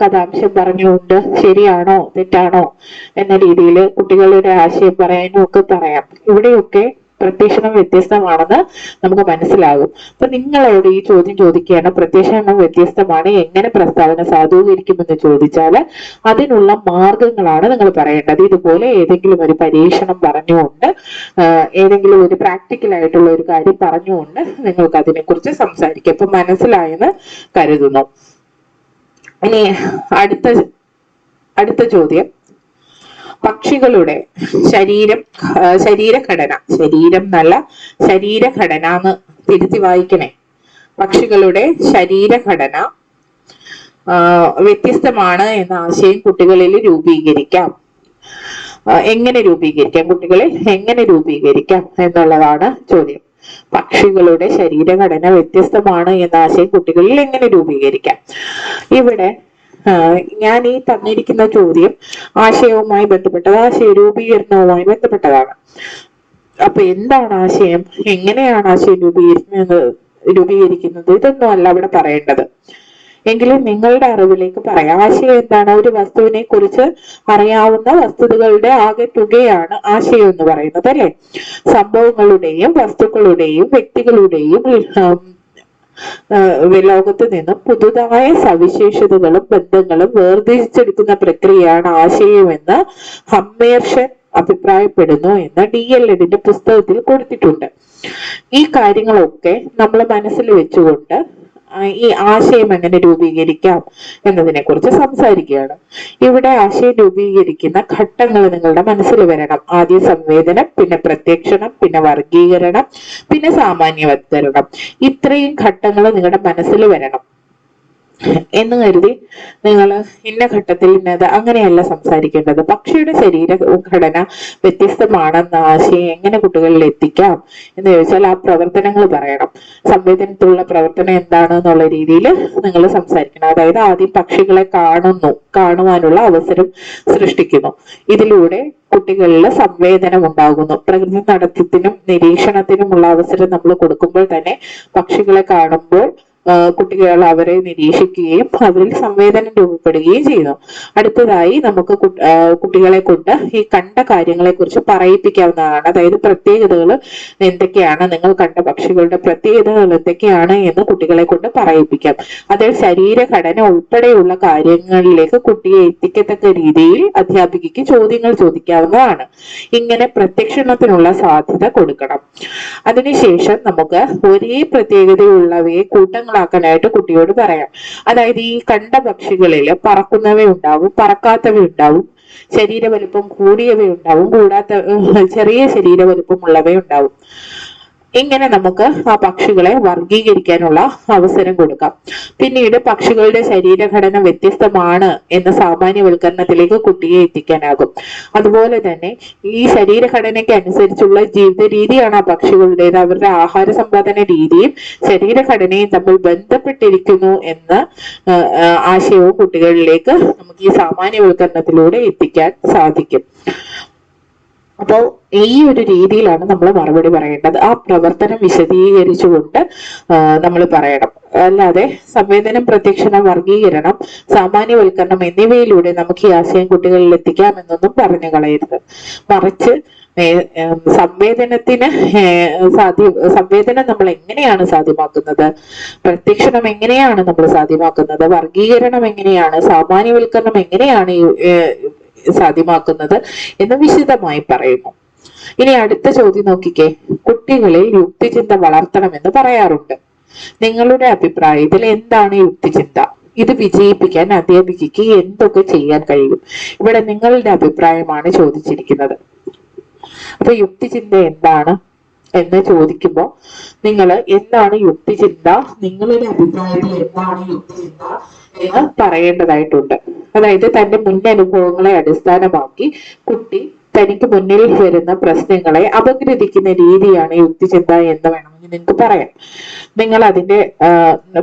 കഥാംശം പറഞ്ഞുകൊണ്ട് ശരിയാണോ തെറ്റാണോ എന്ന രീതിയിൽ കുട്ടികളുടെ ആശയം പറയാനും ഒക്കെ പറയാം. ഇവിടെയൊക്കെ പ്രത്യക്ഷണം വ്യത്യസ്തമാണെന്ന് നമുക്ക് മനസ്സിലാകും. അപ്പൊ നിങ്ങളോട് ഈ ചോദ്യം ചോദിക്കുകയാണ് പ്രത്യക്ഷണം വ്യത്യസ്തമാണ് എങ്ങനെ പ്രസ്താവന സാധൂകരിക്കുമെന്ന് ചോദിച്ചാൽ അതിനുള്ള മാർഗങ്ങളാണ് നിങ്ങൾ പറയേണ്ടത്. ഇതുപോലെ ഏതെങ്കിലും ഒരു പരീക്ഷണം പറഞ്ഞുകൊണ്ട് ഏതെങ്കിലും ഒരു പ്രാക്ടിക്കൽ ആയിട്ടുള്ള ഒരു കാര്യം പറഞ്ഞുകൊണ്ട് നിങ്ങൾക്ക് അതിനെക്കുറിച്ച് സംസാരിക്കാം. അപ്പൊ മനസ്സിലായെന്ന് കരുതുന്നു. ഇനി അടുത്ത അടുത്ത ചോദ്യം. പക്ഷികളുടെ ശരീരം ശരീരഘടന ശരീരം നല്ല ശരീരഘടന എന്ന് തിരുത്തി വായിക്കണേ. പക്ഷികളുടെ ശരീരഘടന വ്യത്യസ്തമാണ് എന്ന ആശയം കുട്ടികളിൽ രൂപീകരിക്കാം. എങ്ങനെ രൂപീകരിക്കാം? കുട്ടികളിൽ എങ്ങനെ രൂപീകരിക്കാം എന്നുള്ളതാണ് ചോദ്യം. പക്ഷികളുടെ ശരീരഘടന വ്യത്യസ്തമാണ് എന്ന ആശയം കുട്ടികളിൽ എങ്ങനെ രൂപീകരിക്കാം? ഇവിടെ ഞാൻ ഈ തന്നിരിക്കുന്ന ചോദ്യം ആശയവുമായി ബന്ധപ്പെട്ടത് ആശയ രൂപീകരണവുമായി ബന്ധപ്പെട്ടതാണ്. അപ്പൊ എന്താണ് ആശയം? എങ്ങനെയാണ് ആശയം രൂപീകരിക്കുന്നത് രൂപീകരിക്കുന്നത്? ഇതൊന്നും അല്ല അവിടെ പറയേണ്ടത്. എങ്കിലും നിങ്ങളുടെ അറിവിലേക്ക് പറയാം. ആശയം എന്താണ്? ഒരു വസ്തുവിനെ കുറിച്ച് അറിയാവുന്ന വസ്തുതകളുടെ ആകെ തുകയാണ് ആശയം എന്ന് പറയുന്നത് അല്ലെ? സംഭവങ്ങളുടെയും വസ്തുക്കളുടെയും വ്യക്തികളുടെയും ലോകത്ത് നിന്നും പുതുതായ സവിശേഷതകളും ബന്ധങ്ങളും വേർതിരിച്ചെടുക്കുന്ന പ്രക്രിയയാണ് ആശയമെന്ന് ഹമ്മേർഷൻ അഭിപ്രായപ്പെടുന്നു എന്ന് ഡി എൽ എഡിന്റെ പുസ്തകത്തിൽ കൊടുത്തിട്ടുണ്ട്. ഈ കാര്യങ്ങളൊക്കെ നമ്മൾ മനസ്സിൽ വെച്ചുകൊണ്ട് ഈ ആശയം എങ്ങനെ രൂപീകരിക്കാം എന്നതിനെ കുറിച്ച് സംസാരിക്കുകയാണ്. ഇവിടെ ആശയം രൂപീകരിക്കുന്ന ഘട്ടങ്ങൾ നിങ്ങളുടെ മനസ്സിൽ വരണം. ആദ്യം സംവേദനം പിന്നെ പ്രത്യക്ഷണം പിന്നെ വർഗീകരണം പിന്നെ സാമാന്യവൽക്കരണം. ഇത്രയും ഘട്ടങ്ങൾ നിങ്ങളുടെ മനസ്സിൽ വരണം. എന്ന് കരുതി നിങ്ങൾ ഇന്ന ഘട്ടത്തിൽ ഇന്നത് അങ്ങനെയല്ല സംസാരിക്കേണ്ടത്. പക്ഷിയുടെ ശരീര ഘടന വ്യത്യസ്തമാണെന്ന ആശയം എങ്ങനെ കുട്ടികളിൽ എത്തിക്കാം എന്ന് ചോദിച്ചാൽ ആ പ്രവർത്തനങ്ങൾ പറയണം. സംവേദനത്തിലുള്ള പ്രവർത്തനം എന്താണ് എന്നുള്ള രീതിയിൽ നിങ്ങൾ സംസാരിക്കണം. അതായത് ആദ്യം പക്ഷികളെ കാണുന്നു കാണുവാനുള്ള അവസരം സൃഷ്ടിക്കുന്നു. ഇതിലൂടെ കുട്ടികളിൽ സംവേദനം ഉണ്ടാകുന്നു. പ്രകൃതി നടത്തത്തിനും നിരീക്ഷണത്തിനുമുള്ള അവസരം നമ്മൾ കൊടുക്കുമ്പോൾ തന്നെ പക്ഷികളെ കാണുമ്പോൾ കുട്ടികൾ അവരെ നിരീക്ഷിക്കുകയും അവരിൽ സംവേദനം രൂപപ്പെടുകയും ചെയ്യുന്നു. അടുത്തതായി നമുക്ക് കുട്ടികളെ കൊണ്ട് ഈ കണ്ട കാര്യങ്ങളെ കുറിച്ച് പറയിപ്പിക്കാവുന്നതാണ്. അതായത് പ്രത്യേകതകൾ എന്തൊക്കെയാണ് നിങ്ങൾ കണ്ട പക്ഷികളുടെ പ്രത്യേകതകൾ എന്തൊക്കെയാണ് എന്ന് കുട്ടികളെ കൊണ്ട് പറയിപ്പിക്കാം. അതിൽ ശരീരഘടന ഉൾപ്പെടെയുള്ള കാര്യങ്ങളിലേക്ക് കുട്ടിയെ എത്തിക്കത്തക്ക രീതിയിൽ അധ്യാപികയ്ക്ക് ചോദ്യങ്ങൾ ചോദിക്കാവുന്നതാണ്. ഇങ്ങനെ പ്രത്യക്ഷണത്തിനുള്ള സാധ്യത കൊടുക്കണം. അതിനുശേഷം നമുക്ക് ഒരേ പ്രത്യേകതയുള്ളവയെ കൂട്ടങ്ങളാക്കാനായിട്ട് കുട്ടിയോട് പറയാം. അതായത് ഈ കണ്ട പക്ഷികളിൽ പറക്കുന്നവയുണ്ടാവും പറക്കാത്തവയുണ്ടാവും ശരീര വലുപ്പം കൂടിയവയുണ്ടാവും കൂടാത്ത ചെറിയ ശരീര വലുപ്പമുള്ളവയുണ്ടാവും ഇങ്ങനെ നമുക്ക് ആ പക്ഷികളെ വർഗീകരിക്കാനുള്ള അവസരം കൊടുക്കാം? പിന്നീട് പക്ഷികളുടെ ശരീരഘടന വ്യത്യസ്തമാണ് എന്ന സാമാന്യവൽക്കരണത്തിലേക്ക് കുട്ടിയെ എത്തിക്കാനാകും. അതുപോലെ തന്നെ ഈ ശരീരഘടനയ്ക്ക് അനുസരിച്ചുള്ള ജീവിത രീതിയാണ് ആ പക്ഷികളുടേത്. അവരുടെ ആഹാര സമ്പാദന രീതിയും ശരീരഘടനയും തമ്മിൽ ബന്ധപ്പെട്ടിരിക്കുന്നു എന്ന ആശയവും കുട്ടികളിലേക്ക് നമുക്ക് ഈ സാമാന്യവൽക്കരണത്തിലൂടെ എത്തിക്കാൻ സാധിക്കും. അപ്പോൾ ഈ ഒരു രീതിയിലാണ് നമ്മൾ മറുപടി പറയേണ്ടത്. ആ പ്രവർത്തനം വിശദീകരിച്ചുകൊണ്ട് നമ്മൾ പറയണം. അല്ലാതെ സംവേദനം പ്രത്യക്ഷണം വർഗീകരണം സാമാന്യവൽക്കരണം എന്നിവയിലൂടെ നമുക്ക് ഈ ആശയം കുട്ടികളിൽ എത്തിക്കാം എന്നൊന്നും പറഞ്ഞു കളയരുത്. മറിച്ച് സംവേദനത്തിന് സാധ്യ സംവേദനം നമ്മൾ എങ്ങനെയാണ് സാധ്യമാക്കുന്നത്? പ്രത്യക്ഷണം എങ്ങനെയാണ് നമ്മൾ സാധ്യമാക്കുന്നത്? വർഗീകരണം എങ്ങനെയാണ്? സാമാന്യവൽക്കരണം എങ്ങനെയാണ് സാധ്യമാക്കുന്നത് എന്ന് വിശദമായി പറയുന്നു. ഇനി അടുത്ത ചോദ്യം നോക്കിക്കേ. കുട്ടികളിൽ യുക്തിചിന്ത വളർത്തണമെന്ന് പറയാറുണ്ട്. നിങ്ങളുടെ അഭിപ്രായത്തിൽ എന്താണ് യുക്തിചിന്ത? ഇത് വിജയിപ്പിക്കാൻ അധ്യാപികയ്ക്ക് എന്തൊക്കെ ചെയ്യാൻ കഴിയും? ഇവിടെ നിങ്ങളുടെ അഭിപ്രായമാണ് ചോദിച്ചിരിക്കുന്നത്. അപ്പൊ യുക്തിചിന്ത എന്താണ്? എന്ന് ചോദിക്കുമ്പോൾ നിങ്ങൾ എന്താണ് യുക്തിചിന്ത? നിങ്ങളുടെ അഭിപ്രായത്തിൽ എന്താണ് യുക്തിചിന്ത എന്ന് പറയേണ്ടതായിട്ടുണ്ട്. അതായത് തന്റെ മുൻ അനുഭവങ്ങളെ അടിസ്ഥാനമാക്കി കുട്ടി തനിക്ക് മുന്നിൽ വരുന്ന പ്രശ്നങ്ങളെ അപഗ്രഥിക്കുന്ന രീതിയാണ് യുക്തിചിന്ത എന്ന് വേണമെങ്കിൽ നിങ്ങൾക്ക് പറയാം. നിങ്ങൾ അതിന്റെ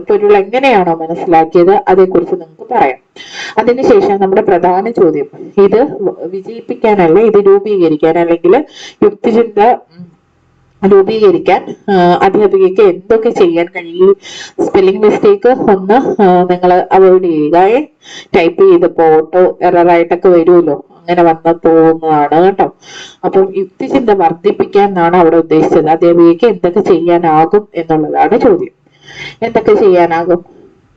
പൊരുൾ എങ്ങനെയാണോ മനസ്സിലാക്കിയത് അതേക്കുറിച്ച് നിങ്ങൾക്ക് പറയാം. അതിനുശേഷം നമ്മുടെ പ്രധാന ചോദ്യം. ഇത് വിജയിപ്പിക്കാനല്ല ഇത് രൂപീകരിക്കാൻ അല്ലെങ്കിൽ യുക്തിചിന്ത രൂപീകരിക്കാൻ അധ്യാപികയ്ക്ക് എന്തൊക്കെ ചെയ്യാൻ കഴിയും? സ്പെല്ലിംഗ് മിസ്റ്റേക്ക് ഒന്ന് നിങ്ങൾ അവോയ്ഡ് ചെയ്യുക ടൈപ്പ് ചെയ്തപ്പോ ഓട്ടോ എററായിട്ടൊക്കെ വരുമല്ലോ. അങ്ങനെ വന്ന് പോകുന്നതാണ് കേട്ടോ. അപ്പം യുക്തിചിന്ത വർദ്ധിപ്പിക്കാൻ എന്നാണ് അവിടെ ഉദ്ദേശിച്ചത്. അധ്യാപികയ്ക്ക് എന്തൊക്കെ ചെയ്യാനാകും എന്നുള്ളതാണ് ചോദ്യം. എന്തൊക്കെ ചെയ്യാനാകും?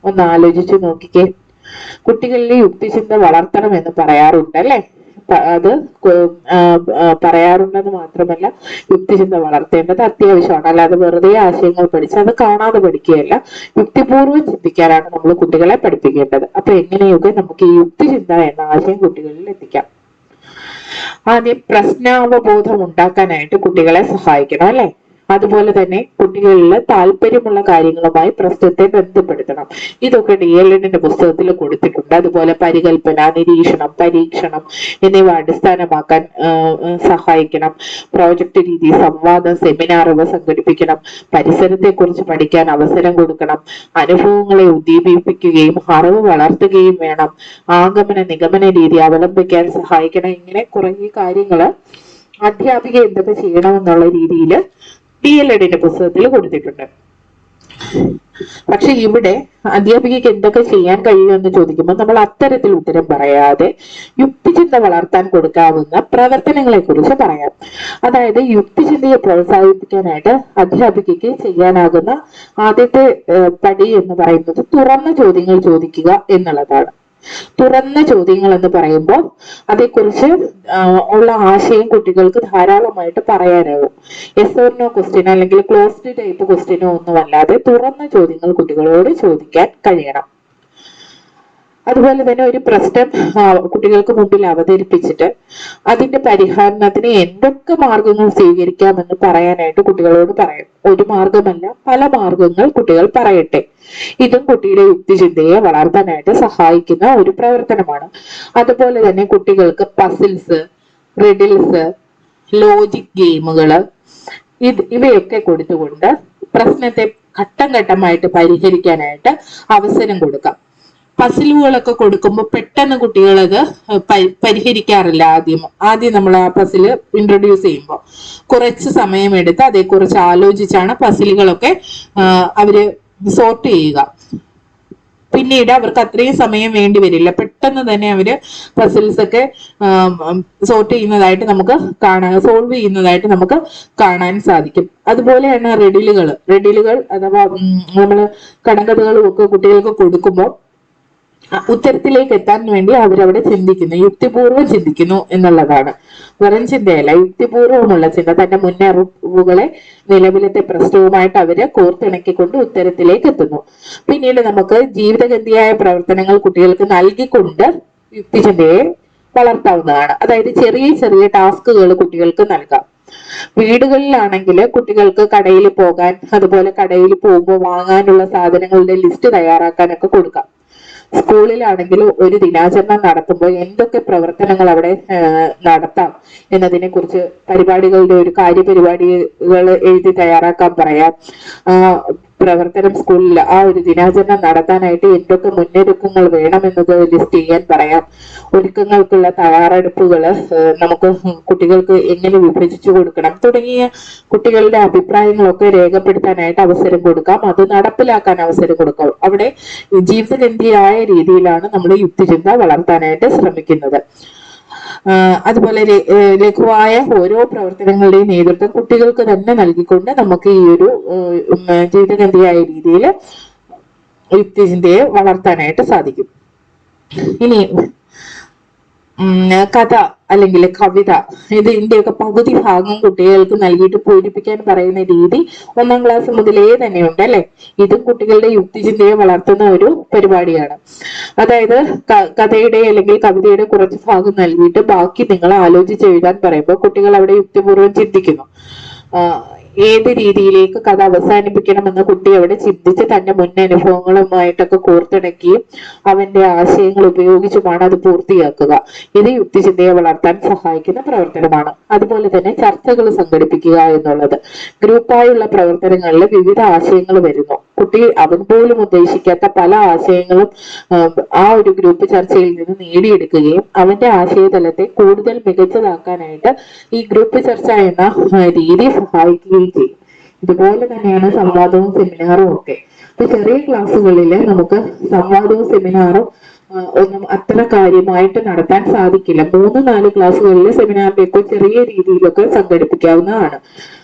ഒന്ന് ആലോചിച്ചു നോക്കിക്കേ. കുട്ടികളിലെ യുക്തിചിന്ത വളർത്തണം എന്ന് പറയാറുണ്ട് അല്ലെ അത് പറയാറുണ്ടെന്ന് മാത്രമല്ല യുക്തിചിന്ത വളർത്തേണ്ടത് അത്യാവശ്യമാണ്. അല്ലാതെ വെറുതെ ആശയങ്ങൾ പഠിച്ച് അത് കാണാതെ പഠിക്കുകയല്ല യുക്തിപൂർവം ചിന്തിക്കാനാണ് നമ്മൾ കുട്ടികളെ പഠിപ്പിക്കേണ്ടത്. അപ്പൊ എങ്ങനെയൊക്കെ നമുക്ക് ഈ യുക്തിചിന്ത എന്ന ആശയം കുട്ടികളിൽ എത്തിക്കാം. ആദ്യം പ്രശ്നാവബോധം ഉണ്ടാക്കാനായിട്ട് കുട്ടികളെ സഹായിക്കണം അല്ലെ? അതുപോലെ തന്നെ കുട്ടികളിൽ താല്പര്യമുള്ള കാര്യങ്ങളുമായി പ്രശ്നത്തെ ബന്ധപ്പെടുത്തണം. ഇതൊക്കെ ഡി എൽ എഡിന്റെ പുസ്തകത്തിൽ കൊടുത്തിട്ടുണ്ട്. അതുപോലെ പരികൽപ്പന നിരീക്ഷണം പരീക്ഷണം എന്നിവ അടിസ്ഥാനമാക്കാൻ സഹായിക്കണം. പ്രോജക്റ്റ് രീതി സംവാദം സെമിനാറുകൾ സംഘടിപ്പിക്കണം. പരിസരത്തെക്കുറിച്ച് പഠിക്കാൻ അവസരം കൊടുക്കണം. അനുഭവങ്ങളെ ഉദ്ദീപിപ്പിക്കുകയും അറിവ് വളർത്തുകയും വേണം. ആഗമന നിഗമന രീതി അവലംബിക്കാൻ സഹായിക്കണം. ഇങ്ങനെ കുറേ കാര്യങ്ങൾ അധ്യാപിക എന്തൊക്കെ ചെയ്യണമെന്നുള്ള രീതിയിൽ ഡി എൽ എഡിന്റെ പുസ്തകത്തിൽ കൊടുത്തിട്ടുണ്ട്. പക്ഷെ ഇവിടെ അധ്യാപികയ്ക്ക് എന്തൊക്കെ ചെയ്യാൻ കഴിയുമെന്ന് ചോദിക്കുമ്പോൾ നമ്മൾ അത്തരത്തിൽ ഉത്തരം പറയാതെ യുക്തിചിന്ത വളർത്താൻ കൊടുക്കാവുന്ന പ്രവർത്തനങ്ങളെ കുറിച്ച് പറയാം. അതായത് യുക്തിചിന്തയെ പ്രോത്സാഹിപ്പിക്കാനായിട്ട് അധ്യാപികയ്ക്ക് ചെയ്യാനാകുന്ന ആദ്യത്തെ പടി എന്ന് പറയുന്നത് തുറന്ന ചോദ്യങ്ങൾ ചോദിക്കുക എന്നുള്ളതാണ്. തുറന്ന ചോദ്യങ്ങൾ എന്ന് പറയുമ്പോൾ അതേക്കുറിച്ച് ഉള്ള ആശയം കുട്ടികൾക്ക് ധാരാളമായിട്ട് പറയാനാവും. എസ് ഓർ നോ ക്വസ്റ്റ്യൻ അല്ലെങ്കിൽ ക്ലോസ്ഡ് ടൈപ്പ് ക്വസ്റ്റ്യനോ ഒന്നുമല്ലാതെ തുറന്ന ചോദ്യങ്ങൾ കുട്ടികളോട് ചോദിക്കാൻ കഴിയണം. അതുപോലെ തന്നെ ഒരു പ്രശ്നം കുട്ടികൾക്ക് മുമ്പിൽ അവതരിപ്പിച്ചിട്ട് അതിന്റെ പരിഹാരത്തിന് എന്തൊക്കെ മാർഗങ്ങൾ സ്വീകരിക്കാമെന്ന് പറയാനായിട്ട് കുട്ടികളോട് പറയാം. ഒരു മാർഗമല്ല പല മാർഗങ്ങൾ കുട്ടികൾ പറയട്ടെ. ഇതും കുട്ടിയുടെ യുക്തിചിന്തയെ വളർത്താനായിട്ട് സഹായിക്കുന്ന ഒരു പ്രവർത്തനമാണ്. അതുപോലെ തന്നെ കുട്ടികൾക്ക് പസിൽസ് റിഡിൽസ് ലോജിക് ഗെയിമുകൾ ഇത് ഇവയൊക്കെ കൊടുത്തുകൊണ്ട് പ്രശ്നത്തെ ഘട്ടം ഘട്ടമായിട്ട് പരിഹരിക്കാനായിട്ട് അവസരം കൊടുക്കാം. പസിലുകളൊക്കെ കൊടുക്കുമ്പോൾ പെട്ടെന്ന് കുട്ടികളത് പരി- പരിഹരിക്കാറില്ല ആദ്യം. ആദ്യം നമ്മൾ ആ പസിൽ ഇൻട്രൊഡ്യൂസ് ചെയ്യുമ്പോൾ കുറച്ച് സമയമെടുത്ത് അതേക്കുറിച്ച് ആലോചിച്ചാണ് പസിലുകളൊക്കെ അവർ സോർട്ട് ചെയ്യുക. പിന്നീട് അവർക്ക് അത്രയും സമയം വേണ്ടി വരില്ല. പെട്ടെന്ന് തന്നെ അവർ പസിൽസ് ഒക്കെ സോർട്ട് ചെയ്യുന്നതായിട്ട് നമുക്ക് കാണാൻ സോൾവ് ചെയ്യുന്നതായിട്ട് നമുക്ക് കാണാൻ സാധിക്കും. അതുപോലെയാണ് റെഡിലുകൾ റെഡിലുകൾ അഥവാ നമ്മൾ കടങ്കഥകളും ഒക്കെ കുട്ടികൾക്ക് കൊടുക്കുമ്പോൾ ഉത്തരത്തിലേക്ക് എത്താൻ വേണ്ടി അവരവിടെ ചിന്തിക്കുന്നു യുക്തിപൂർവം ചിന്തിക്കുന്നു എന്നുള്ളതാണ്. വെറും ചിന്തയല്ല യുക്തിപൂർവമുള്ള ചിന്ത. തന്റെ മുന്നറിവുകളെ നിലവിലത്തെ പ്രശ്നവുമായിട്ട് അവർ കോർത്തിണക്കിക്കൊണ്ട് ഉത്തരത്തിലേക്ക് എത്തുന്നു. പിന്നീട് നമുക്ക് ജീവിതഗന്ധിയായ പ്രവർത്തനങ്ങൾ കുട്ടികൾക്ക് നൽകിക്കൊണ്ട് യുക്തിചിന്തയെ വളർത്താവുന്നതാണ്. അതായത് ചെറിയ ചെറിയ ടാസ്കുകൾ കുട്ടികൾക്ക് നൽകാം. വീടുകളിലാണെങ്കിൽ കുട്ടികൾക്ക് കടയിൽ പോകാൻ അതുപോലെ കടയിൽ പോകുമ്പോൾ വാങ്ങാനുള്ള സാധനങ്ങളുടെ ലിസ്റ്റ് തയ്യാറാക്കാനൊക്കെ കൊടുക്കാം. സ്കൂളിലാണെങ്കിൽ ഒരു ദിനാചരണം നടത്തുമ്പോൾ എന്തൊക്കെ പ്രവർത്തനങ്ങൾ അവിടെ നടത്താം എന്നതിനെ കുറിച്ച് പരിപാടികളുടെ ഒരു കാര്യപരിപാടികൾ എഴുതി തയ്യാറാക്കാൻ പറയാം. പ്രവർത്തനം സ്കൂളിൽ ആ ഒരു ദിനാചരണം നടത്താനായിട്ട് എന്തൊക്കെ മുന്നൊരുക്കങ്ങൾ വേണമെന്നത് ലിസ്റ്റ് ചെയ്യാൻ പറയാം. ഒരുക്കങ്ങൾക്കുള്ള തയ്യാറെടുപ്പുകൾ നമുക്ക് കുട്ടികൾക്ക് എങ്ങനെ വിഭജിച്ചു കൊടുക്കണം തുടങ്ങിയ കുട്ടികളുടെ അഭിപ്രായങ്ങളൊക്കെ രേഖപ്പെടുത്താനായിട്ട് അവസരം കൊടുക്കാം. അത് നടപ്പിലാക്കാൻ അവസരം കൊടുക്കാം. അവിടെ ജീവിതഗന്ധിയായ രീതിയിലാണ് നമ്മൾ യുക്തിചിന്ത വളർത്താനായിട്ട് ശ്രമിക്കുന്നത്. അതുപോലെ ലഘുവായ ഓരോ പ്രവർത്തനങ്ങളുടെയും നേതൃത്വം കുട്ടികൾക്ക് തന്നെ നൽകിക്കൊണ്ട് നമുക്ക് ഈ ഒരു ജീവിതഗന്ധിയായ രീതിയിൽ യുക്തിചിന്തയെ വളർത്താനായിട്ട് സാധിക്കും. ഇനി കഥ. അല്ലെങ്കിൽ കവിത ഇത് ഇതിന്റെയൊക്കെ പകുതി ഭാഗം കുട്ടികൾക്ക് നൽകിയിട്ട് പൂരിപ്പിക്കാൻ പറയുന്ന രീതി ഒന്നാം ക്ലാസ് മുതലേ തന്നെയുണ്ട് അല്ലെ? ഇതും കുട്ടികളുടെ യുക്തിചിന്തയെ വളർത്തുന്ന ഒരു പരിപാടിയാണ്. അതായത് കഥയുടെ അല്ലെങ്കിൽ കവിതയുടെ കുറച്ച് ഭാഗം നൽകിയിട്ട് ബാക്കി നിങ്ങൾ ആലോചിച്ച് എഴുതാൻ പറയുമ്പോൾ കുട്ടികൾ അവിടെ യുക്തിപൂർവം ചിന്തിക്കുന്നു. ഏത് രീതിയിലേക്ക് കഥ അവസാനിപ്പിക്കണമെന്ന് കുട്ടി അവിടെ ചിന്തിച്ച് തന്റെ മുൻ അനുഭവങ്ങളുമായിട്ടൊക്കെ കോർത്തിണക്കിയും അവന്റെ ആശയങ്ങൾ ഉപയോഗിച്ചുമാണ് അത് പൂർത്തിയാക്കുക. ഇത് യുക്തിചിന്തയെ വളർത്താൻ സഹായിക്കുന്ന പ്രവർത്തനമാണ്. അതുപോലെ തന്നെ ചർച്ചകൾ സംഘടിപ്പിക്കുക എന്നുള്ളത്. ഗ്രൂപ്പായുള്ള പ്രവർത്തനങ്ങളിൽ വിവിധ ആശയങ്ങൾ വരുന്നു. കുട്ടി അവൻ പോലും ഉദ്ദേശിക്കാത്ത പല ആശയങ്ങളും ആ, ഒരു ഗ്രൂപ്പ് ചർച്ചയിൽ നിന്ന് നേടിയെടുക്കുകയും അവന്റെ ആശയതലത്തെ കൂടുതൽ മികച്ചതാക്കാനായിട്ട് ഈ ഗ്രൂപ്പ് ചർച്ച എന്ന രീതി സഹായിക്കുകയും ചെയ്യും. ഇതുപോലെ തന്നെയാണ് സംവാദവും സെമിനാറും ഒക്കെ. അപ്പൊ ചെറിയ ക്ലാസ്സുകളിൽ നമുക്ക് സംവാദവും സെമിനാറും ഒന്നും അത്ര കാര്യമായിട്ട് നടത്താൻ സാധിക്കില്ല. മൂന്ന് നാല് ക്ലാസ്സുകളിൽ സെമിനാറിലേക്കോ ചെറിയ രീതിയിലൊക്കെ സംഘടിപ്പിക്കാവുന്നതാണ്.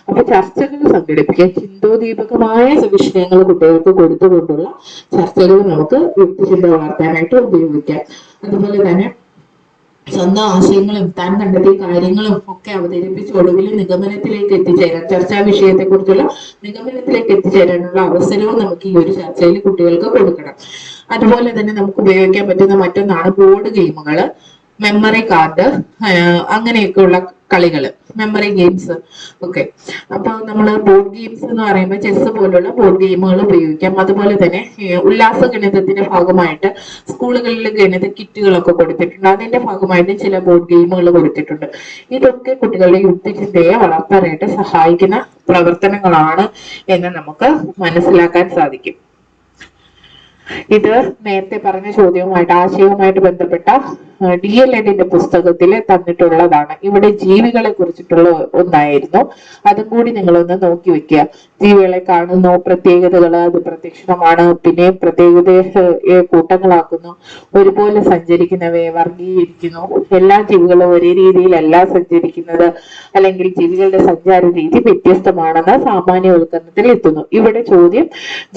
അപ്പൊ ചർച്ചകൾ സംഘടിപ്പിക്കുക ചിന്തോദീപകമായ വിഷയങ്ങൾ കുട്ടികൾക്ക് കൊടുത്തുകൊണ്ടുള്ള ചർച്ചകൾ നമുക്ക് യുക്തിചിന്ത വളർത്താനായിട്ട് ഉപയോഗിക്കാം. അതുപോലെ തന്നെ സ്വന്തം ആശയങ്ങളും താൻ കണ്ടെത്തിയ കാര്യങ്ങളും ഒക്കെ അവതരിപ്പിച്ച് ഒടുവിൽ നിഗമനത്തിലേക്ക് എത്തിച്ചേരാൻ ചർച്ചാ വിഷയത്തെ കുറിച്ചുള്ള നിഗമനത്തിലേക്ക് എത്തിച്ചേരാനുള്ള അവസരവും നമുക്ക് ഈ ഒരു ചർച്ചയിൽ കുട്ടികൾക്ക് കൊടുക്കണം. അതുപോലെ തന്നെ നമുക്ക് ഉപയോഗിക്കാൻ പറ്റുന്ന മറ്റൊന്നാണ് ബോർഡ് ഗെയിമുകൾ മെമ്മറി കാർഡ് അങ്ങനെയൊക്കെയുള്ള കളികൾ മെമ്മറി ഗെയിംസ് ഒക്കെ അപ്പൊ നമ്മൾ ബോർഡ് ഗെയിംസ് എന്ന് പറയുമ്പോൾ ചെസ് പോലുള്ള ബോർഡ് ഗെയിമുകൾ ഉപയോഗിക്കാം. അതുപോലെ തന്നെ ഉല്ലാസ ഗണിതത്തിന്റെ ഭാഗമായിട്ട് സ്കൂളുകളിൽ ഗണിത കിറ്റുകളൊക്കെ കൊടുത്തിട്ടുണ്ട്. അതിന്റെ ഭാഗമായിട്ട് ചില ബോർഡ് ഗെയിമുകൾ കൊടുത്തിട്ടുണ്ട്. ഇതൊക്കെ കുട്ടികളുടെ യുക്തിചിന്തയെ വളർത്താനായിട്ട് സഹായിക്കുന്ന പ്രവർത്തനങ്ങളാണ് എന്ന് നമുക്ക് മനസ്സിലാക്കാൻ സാധിക്കും. ഇത് നേരത്തെ പറഞ്ഞ ചോദ്യവുമായിട്ട് ആശയവുമായിട്ട് ബന്ധപ്പെട്ട ഡി എൽ എഡിന്റെ പുസ്തകത്തിൽ തന്നിട്ടുള്ളതാണ്. ഇവിടെ ജീവികളെ കുറിച്ചിട്ടുള്ള ഒന്നായിരുന്നു. അതും കൂടി നിങ്ങളൊന്ന് നോക്കി വെക്കുക. ജീവികളെ കാണുന്നു പ്രത്യേകതകൾ അത് പ്രത്യക്ഷമാണ് പിന്നെ പ്രത്യേകതയെ കൂട്ടങ്ങളാക്കുന്നു ഒരുപോലെ സഞ്ചരിക്കുന്നവയെ വർഗീകരിക്കുന്നു. എല്ലാ ജീവികളും ഒരേ രീതിയിലല്ല സഞ്ചരിക്കുന്നത്. അല്ലെങ്കിൽ ജീവികളുടെ സഞ്ചാര രീതി വ്യത്യസ്തമാണെന്ന് സാമാന്യവൽക്കരണത്തിൽ എത്തുന്നു. ഇവിടെ ചോദ്യം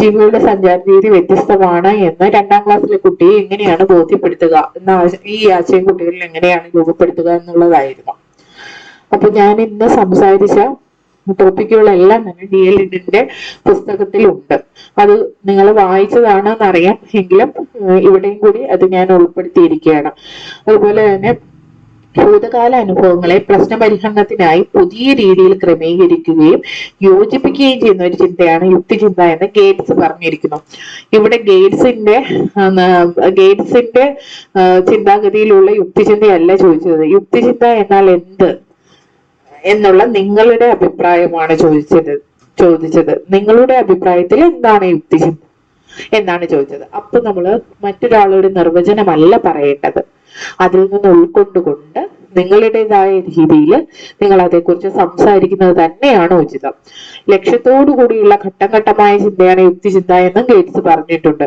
ജീവികളുടെ സഞ്ചാര രീതി വ്യത്യസ്തമാണ് എന്ന് രണ്ടാം ക്ലാസ്സിലെ കുട്ടിയെ എങ്ങനെയാണ് ബോധ്യപ്പെടുത്തുക? എന്ന ഈ ആശയം കുട്ടികളിൽ എങ്ങനെയാണ് രൂപപ്പെടുത്തുക എന്നുള്ളതായിരുന്നു. അപ്പൊ ഞാൻ ഇന്ന് സംസാരിച്ച ടോപ്പിക്കുകളെല്ലാം തന്നെ ഡി എൽ എഡിന്റെ പുസ്തകത്തിലുണ്ട്. അത് നിങ്ങൾ വായിച്ചതാണെന്നറിയാം. എങ്കിലും ഇവിടെയും കൂടി അത് ഞാൻ ഉൾപ്പെടുത്തിയിരിക്കുകയാണ്. അതുപോലെ തന്നെ ഭൂതകാല അനുഭവങ്ങളെ പ്രശ്നപരിഹരണത്തിനായി പുതിയ രീതിയിൽ ക്രമീകരിക്കുകയും യോജിപ്പിക്കുകയും ചെയ്യുന്ന ഒരു ചിന്തയാണ് യുക്തിചിന്ത എന്ന് ഗേറ്റ്സ് പറഞ്ഞിരിക്കുന്നു. ഇവിടെ ഗേറ്റ്സിന്റെ ഗേറ്റ്സിന്റെ ചിന്താഗതിയിലുള്ള യുക്തിചിന്തയല്ല ചോദിച്ചത്. യുക്തിചിന്ത എന്നാൽ എന്ത് എന്നുള്ള നിങ്ങളുടെ അഭിപ്രായമാണ് ചോദിച്ചത് ചോദിച്ചത്. നിങ്ങളുടെ അഭിപ്രായത്തിൽ എന്താണ് യുക്തിചിന്ത? എന്നാണ് ചോദിച്ചത്. അപ്പൊ നമ്മൾ മറ്റൊരാളുടെ നിർവചനമല്ല പറയേണ്ടത്. അതിൽ നിന്ന് ഉൾക്കൊണ്ടുകൊണ്ട് നിങ്ങളുടേതായ രീതിയിൽ നിങ്ങൾ അതേക്കുറിച്ച് സംസാരിക്കുന്നത് തന്നെയാണ് ഉചിതം. ലക്ഷ്യത്തോടു കൂടിയുള്ള ഘട്ടം ഘട്ടമായ ചിന്തയാണ് യുക്തിചിന്ത എന്നും ഗേറ്റ്സ് പറഞ്ഞിട്ടുണ്ട്.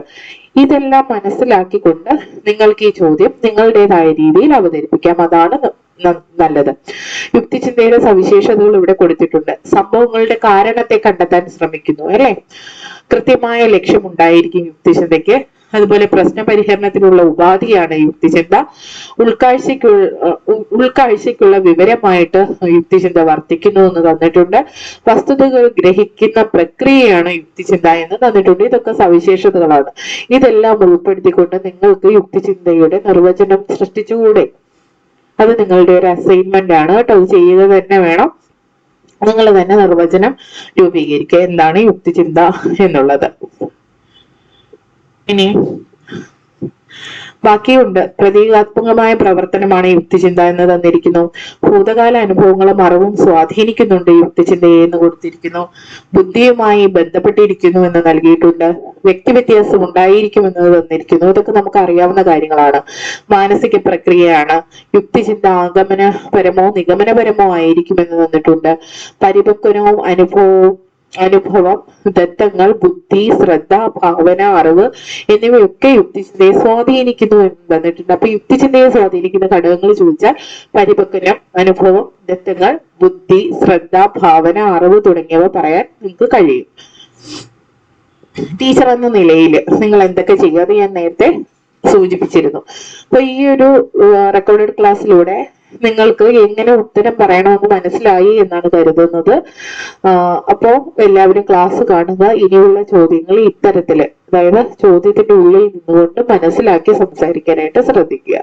ഇതെല്ലാം മനസ്സിലാക്കിക്കൊണ്ട് നിങ്ങൾക്ക് ഈ ചോദ്യം നിങ്ങളുടേതായ രീതിയിൽ അവതരിപ്പിക്കാം. അതാണ് നല്ലത്. യുക്തിചിന്തയുടെ സവിശേഷതകൾ ഇവിടെ കൊടുത്തിട്ടുണ്ട്. സംഭവങ്ങളുടെ കാരണത്തെ കണ്ടെത്താൻ ശ്രമിക്കുന്നു അല്ലെ? കൃത്യമായ ലക്ഷ്യം ഉണ്ടായിരിക്കും യുക്തിചിന്തയ്ക്ക്. അതുപോലെ പ്രശ്ന പരിഹരണത്തിനുള്ള ഉപാധിയാണ് യുക്തിചിന്ത. ഉൾക്കാഴ്ചയ്ക്കുള്ള ഉ- ഉൾക്കാഴ്ചയ്ക്കുള്ള വിവരമായിട്ട് യുക്തിചിന്ത വർത്തിക്കുന്നു എന്ന് തന്നിട്ടുണ്ട്. വസ്തുതകൾ ഗ്രഹിക്കുന്ന പ്രക്രിയയാണ് യുക്തിചിന്ത എന്ന് തന്നിട്ടുണ്ട്. ഇതൊക്കെ സവിശേഷതകളാണ്. ഇതെല്ലാം ഉൾപ്പെടുത്തിക്കൊണ്ട് നിങ്ങൾക്ക് യുക്തിചിന്തയുടെ നിർവചനം സൃഷ്ടിച്ചുകൂടെ? അത് നിങ്ങളുടെ ഒരു അസൈൻമെന്റ് ആണ് കേട്ടോ. അത് ചെയ്യുക തന്നെ വേണം. നിങ്ങൾ തന്നെ നിർവചനം രൂപീകരിക്കുക. എന്താണ് യുക്തിചിന്ത എന്നുള്ളത്. ഇനി ബാക്കിയുണ്ട്. പ്രതീകാത്മകമായ പ്രവർത്തനമാണ് യുക്തിചിന്ത എന്ന് തന്നിരിക്കുന്നു. ഭൂതകാല അനുഭവങ്ങളും അറിവും സ്വാധീനിക്കുന്നുണ്ട് യുക്തിചിന്തയെ എന്ന് കൊടുത്തിരിക്കുന്നു. ബുദ്ധിയുമായി ബന്ധപ്പെട്ടിരിക്കുന്നു എന്ന് നൽകിയിട്ടുണ്ട്. വ്യക്തി വ്യക്തിവ്യത്യാസം ഉണ്ടായിരിക്കുമെന്ന് തന്നിരിക്കുന്നു. ഇതൊക്കെ നമുക്ക് അറിയാവുന്ന കാര്യങ്ങളാണ്. മാനസിക പ്രക്രിയയാണ്. യുക്തിചിന്ത ആഗമനപരമോ നിഗമനപരമോ ആയിരിക്കുമെന്ന് തന്നിട്ടുണ്ട്. പരിപക്വനവും അനുഭവവും അനുഭവം ദത്തങ്ങൾ ബുദ്ധി ശ്രദ്ധ ഭാവന അറിവ് എന്നിവയൊക്കെ യുക്തിചിന്തയെ സ്വാധീനിക്കുന്നു എന്ന് തന്നിട്ടുണ്ട് അപ്പൊ യുക്തിചിന്തയെ സ്വാധീനിക്കുന്ന ഘടകങ്ങൾ ചോദിച്ചാൽ പരിപക്വനം അനുഭവം ദത്തങ്ങൾ ബുദ്ധി ശ്രദ്ധ ഭാവന അറിവ് തുടങ്ങിയവ പറയാൻ നിങ്ങൾക്ക് കഴിയും. ടീച്ചർ എന്ന നിലയിൽ നിങ്ങൾ എന്തൊക്കെ ചെയ്യുക? ഞാൻ നേരത്തെ സൂചിപ്പിച്ചിരുന്നു. അപ്പൊ ഈ ഒരു റെക്കോർഡഡ് ക്ലാസ്സിലൂടെ നിങ്ങൾക്ക് എങ്ങനെ ഉത്തരം പറയണമെന്ന് മനസ്സിലായി എന്നാണ് കരുതുന്നത്. അപ്പോൾ അപ്പോ എല്ലാവരും ക്ലാസ് കാണുക. ഇനിയുള്ള ചോദ്യങ്ങൾ ഇത്തരത്തിൽ. അതായത് ചോദ്യത്തിന്റെ ഉള്ളിൽ നിന്നുകൊണ്ട് മനസ്സിലാക്കി സംസാരിക്കാനായിട്ട് ശ്രദ്ധിക്കുക.